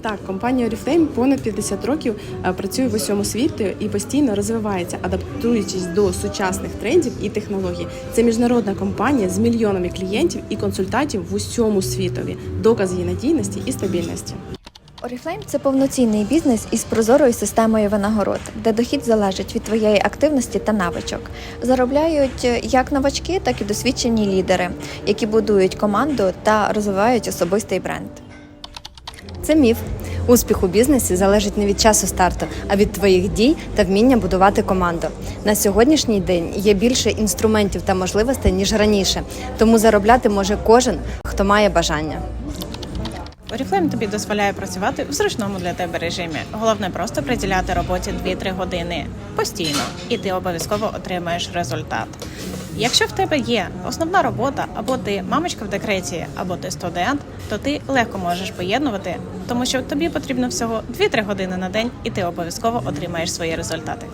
Так, компанія Oriflame понад 50 років е, працює в усьому світі і постійно розвивається, адаптуючись до сучасних трендів і технологій. Це міжнародна компанія з мільйонами клієнтів і консультантів в усьому світові. Доказ її надійності і стабільності. Oriflame – це повноцінний бізнес із прозорою системою винагород, де дохід залежить від твоєї активності та навичок. Заробляють е, як новачки, так і досвідчені лідери, які будують команду та розвивають особистий бренд. Це міф. Успіх у бізнесі залежить не від часу старту, а від твоїх дій та вміння будувати команду. На сьогоднішній день є більше інструментів та можливостей ніж раніше, тому заробляти може кожен, хто має бажання. Oriflame тобі дозволяє працювати в зручному для тебе режимі. Головне просто приділяти роботі 2-3 години постійно, і ти обов'язково отримаєш результат. Якщо в тебе є основна робота, або ти мамочка в декреті, або ти студент, то ти легко можеш поєднувати, тому що тобі потрібно всього 2-3 години на день, і ти обов'язково отримаєш свої результати.